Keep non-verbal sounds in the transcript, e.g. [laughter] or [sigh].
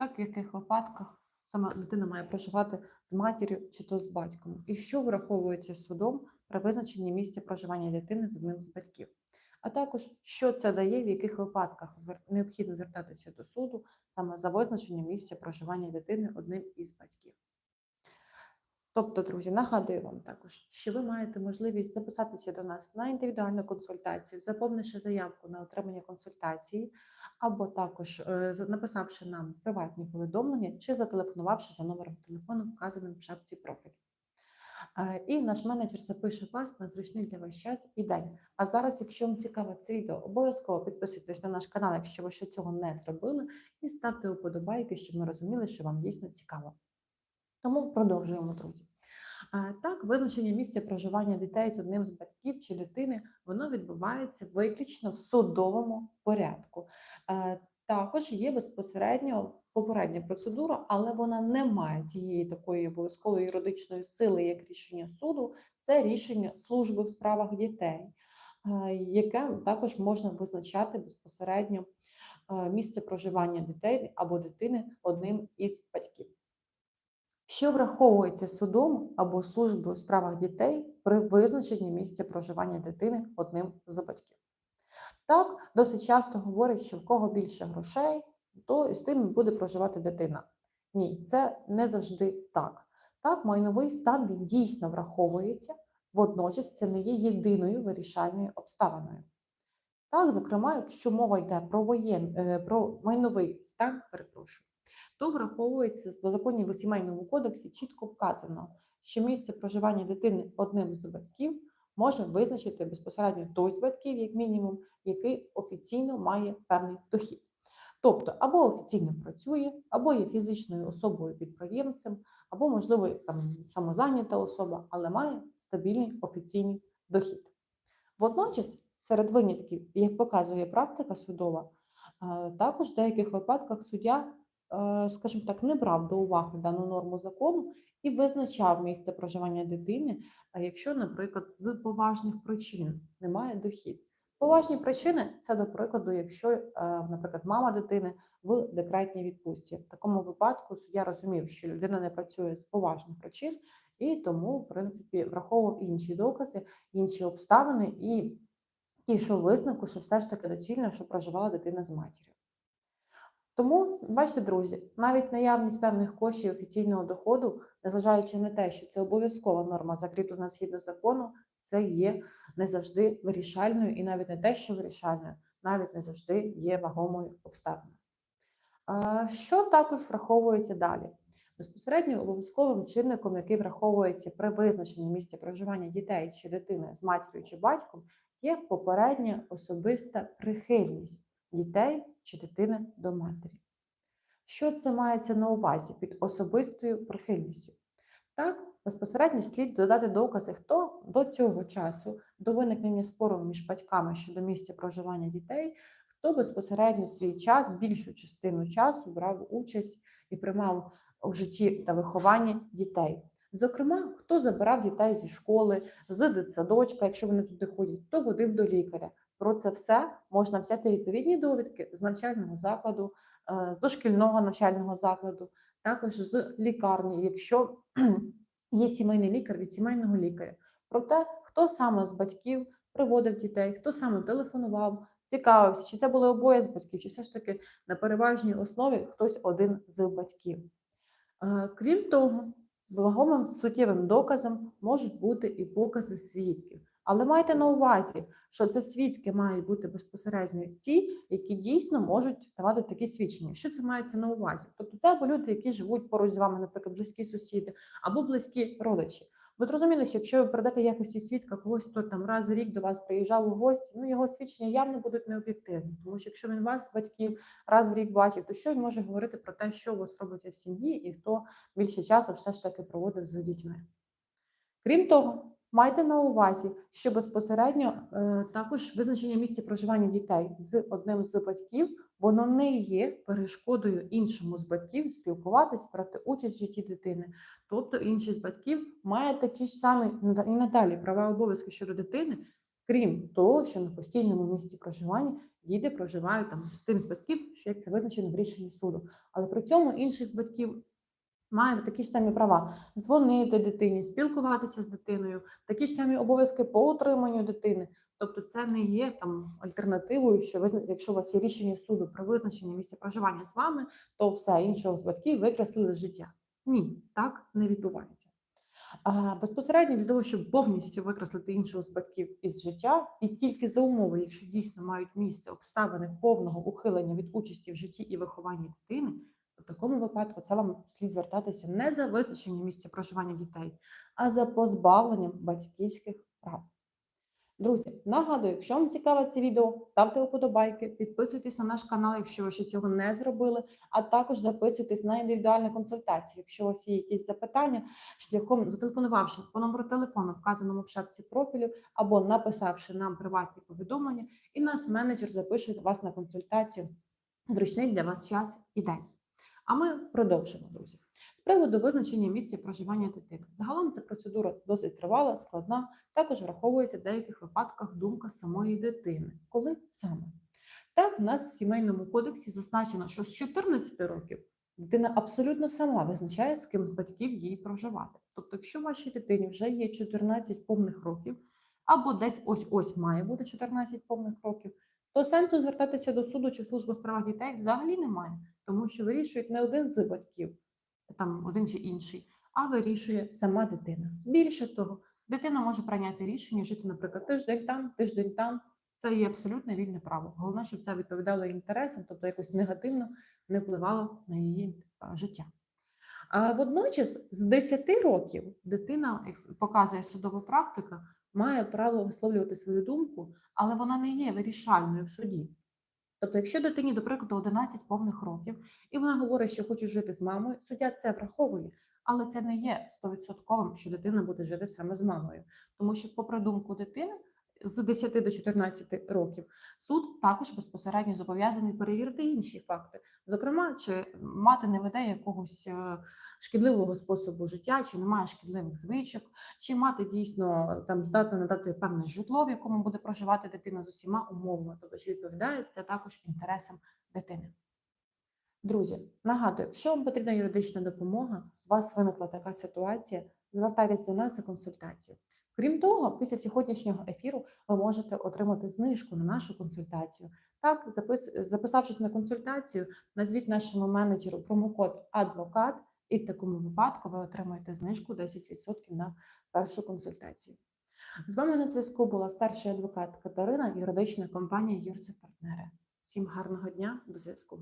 Так, в яких випадках саме дитина має проживати з матір'ю чи то з батьком, і що враховується судом при визначенні місця проживання дитини з одним з батьків, а також що це дає, в яких випадках необхідно звертатися до суду саме за визначенням місця проживання дитини одним із батьків. Тобто, друзі, нагадую вам також, що ви маєте можливість записатися до нас на індивідуальну консультацію, заповнивши заявку на отримання консультації, або також е, написавши нам приватні повідомлення чи зателефонувавши за номером телефону, вказаним в шапці профілю. Е, І наш менеджер запише вас на зручний для вас час і день. А зараз, якщо вам цікаве це відео, обов'язково підписуйтесь на наш канал, якщо ви ще цього не зробили, і ставте уподобайки, щоб ми розуміли, що вам дійсно цікаво. Тому продовжуємо, друзі. Так, визначення місця проживання дітей з одним з батьків чи дитини воно відбувається виключно в судовому порядку. Також є безпосередньо попередня процедура, але вона не має тієї такої обов'язкової юридичної сили, як рішення суду. Це рішення служби в справах дітей, яке також можна визначати безпосередньо місце проживання дітей або дитини одним із батьків. Що враховується судом або службою у справах дітей при визначенні місця проживання дитини одним з батьків? Так, досить часто говорять, що в кого більше грошей, то і з тим буде проживати дитина. Ні, це не завжди так. Так, майновий стан він дійсно враховується, водночас це не є єдиною вирішальною обставиною. Так, зокрема, якщо мова йде про воєн, е, про майновий стан, перепрошую, то враховується в законі в сімейному кодексі чітко вказано, що місце проживання дитини одним з батьків може визначити безпосередньо той з батьків, як мінімум, який офіційно має певний дохід. Тобто, або офіційно працює, або є фізичною особою підприємцем, або, можливо, там самозайнята особа, але має стабільний офіційний дохід. Водночас, серед винятків, як показує практика судова, також в деяких випадках суддя, скажімо так, не брав до уваги дану норму закону і визначав місце проживання дитини, а якщо, наприклад, з поважних причин немає дохід. Поважні причини це, до прикладу, якщо, е, наприклад, мама дитини в декретній відпустці. В такому випадку суддя розумів, що людина не працює з поважних причин, і тому, в принципі, враховував інші докази, інші обставини і дійшов висновку, що все ж таки доцільно, що проживала дитина з матір'ю. Тому, бачите, друзі, навіть наявність певних коштів офіційного доходу, незважаючи на те, що це обов'язкова норма, закріплена згідно закону, це є не завжди вирішальною, і навіть не те, що вирішальною, навіть не завжди є вагомою обставиною. Що також враховується далі? Безпосередньо обов'язковим чинником, який враховується при визначенні місця проживання дітей чи дитини з матір'ю чи батьком, є попередня особиста прихильність дітей чи дитини до матері. Що це мається на увазі під особистою прихильністю? Так, безпосередньо слід додати докази, хто до цього часу, до виникнення спору між батьками щодо місця проживання дітей, хто безпосередньо свій час, більшу частину часу брав участь і приймав у житті та вихованні дітей. Зокрема, хто забирав дітей зі школи, з дитсадочка, якщо вони туди ходять, хто водив до лікаря. Про це все можна взяти відповідні довідки з навчального закладу, е, з дошкільного навчального закладу, також з лікарні, якщо [clears throat] є сімейний лікар від сімейного лікаря. Про те, хто саме з батьків приводив дітей, хто саме телефонував, цікавився, чи це були обоє з батьків, чи все ж таки на переважній основі хтось один з батьків. Е, Крім того, вагомим суттєвим доказом можуть бути і покази свідків. Але майте на увазі, що це свідки мають бути безпосередньо ті, які дійсно можуть давати такі свідчення. Що це мається на увазі? Тобто це або люди, які живуть поруч з вами, наприклад, близькі сусіди, або близькі родичі. Ви зрозуміли, що якщо ви передаєте якості свідка когось, хто там раз в рік до вас приїжджав у гості, ну його свідчення явно будуть необ'єктивні, тому що якщо він вас, батьків, раз в рік бачив, то що він може говорити про те, що у вас робиться в сім'ї, і хто більше часу все ж таки проводив з дітьми. Крім того, майте на увазі, що безпосередньо е, також визначення місця проживання дітей з одним з батьків воно не є перешкодою іншому з батьків спілкуватись, брати участь в житті дитини. Тобто інший з батьків має такі ж самі і надалі права обов'язки щодо дитини, крім того, що на постійному місці проживання діти проживають там з тим з батьків, що як це визначено в рішенні суду. Але при цьому інший з батьків має такі ж самі права дзвонити дитині, спілкуватися з дитиною, такі ж самі обов'язки по утриманню дитини. Тобто це не є там альтернативою, що визна... якщо у вас є рішення суду про визначення місця проживання з вами, то все іншого з батьків викреслили з життя. Ні, так не відбувається. А безпосередньо для того, щоб повністю викреслити іншого з батьків із життя, і тільки за умови, якщо дійсно мають місце обставини повного ухилення від участі в житті і вихованні дитини, в такому випадку це вам слід звертатися не за визначенням місця проживання дітей, а за позбавленням батьківських прав. Друзі, нагадую, якщо вам цікаве це відео, ставте вподобайки, підписуйтесь на наш канал, якщо ви ще цього не зробили, а також записуйтесь на індивідуальну консультацію. Якщо у вас є якісь запитання, шляхом зателефонувавши по номеру телефону, вказаному в шапці профілю, або написавши нам приватні повідомлення, і наш менеджер запише вас на консультацію зручний для вас час і день. А ми продовжимо, друзі. З приводу визначення місця проживання дитини. Загалом ця процедура досить тривала, складна. Також враховується в деяких випадках думка самої дитини. Коли саме? Так, у нас в сімейному кодексі зазначено, що з 14 років дитина абсолютно сама визначає, з ким з батьків їй проживати. Тобто, якщо вашій дитині вже є 14 повних років, або десь ось-ось має бути 14 повних років, то сенсу звертатися до суду чи в службу справах дітей взагалі немає, тому що вирішують не один з батьків, там один чи інший, а вирішує сама дитина. Більше того, дитина може прийняти рішення жити, наприклад, тиждень там, тиждень там. Це є абсолютно вільне право. Головне, щоб це відповідало інтересам, тобто якось негативно не впливало на її життя. А водночас, з 10 років дитина, як показує судова практика, має право висловлювати свою думку, але вона не є вирішальною в суді. Тобто, якщо дитині, до прикладу, 11 повних років, і вона говорить, що хоче жити з мамою, суддя це враховує, але це не є 100%, що дитина буде жити саме з мамою. Тому що, попри думку дитини, з 10 до 14 років суд також безпосередньо зобов'язаний перевірити інші факти. Зокрема, чи мати не веде якогось е, шкідливого способу життя, чи немає шкідливих звичок, чи мати дійсно там здатна надати певне житло, в якому буде проживати дитина з усіма умовами, тобто чи відповідає це також інтересам дитини. Друзі, нагадую, якщо вам потрібна юридична допомога, у вас виникла така ситуація, звертайтесь до нас за консультацією. Крім того, після сьогоднішнього ефіру ви можете отримати знижку на нашу консультацію. Так, записавшись на консультацію, назвіть нашому менеджеру промокод адвокат, і в такому випадку ви отримаєте знижку 10% на першу консультацію. З вами на зв'язку була старший адвокат Катерина, юридична компанія Юрце Партнери. Всім гарного дня, до зв'язку.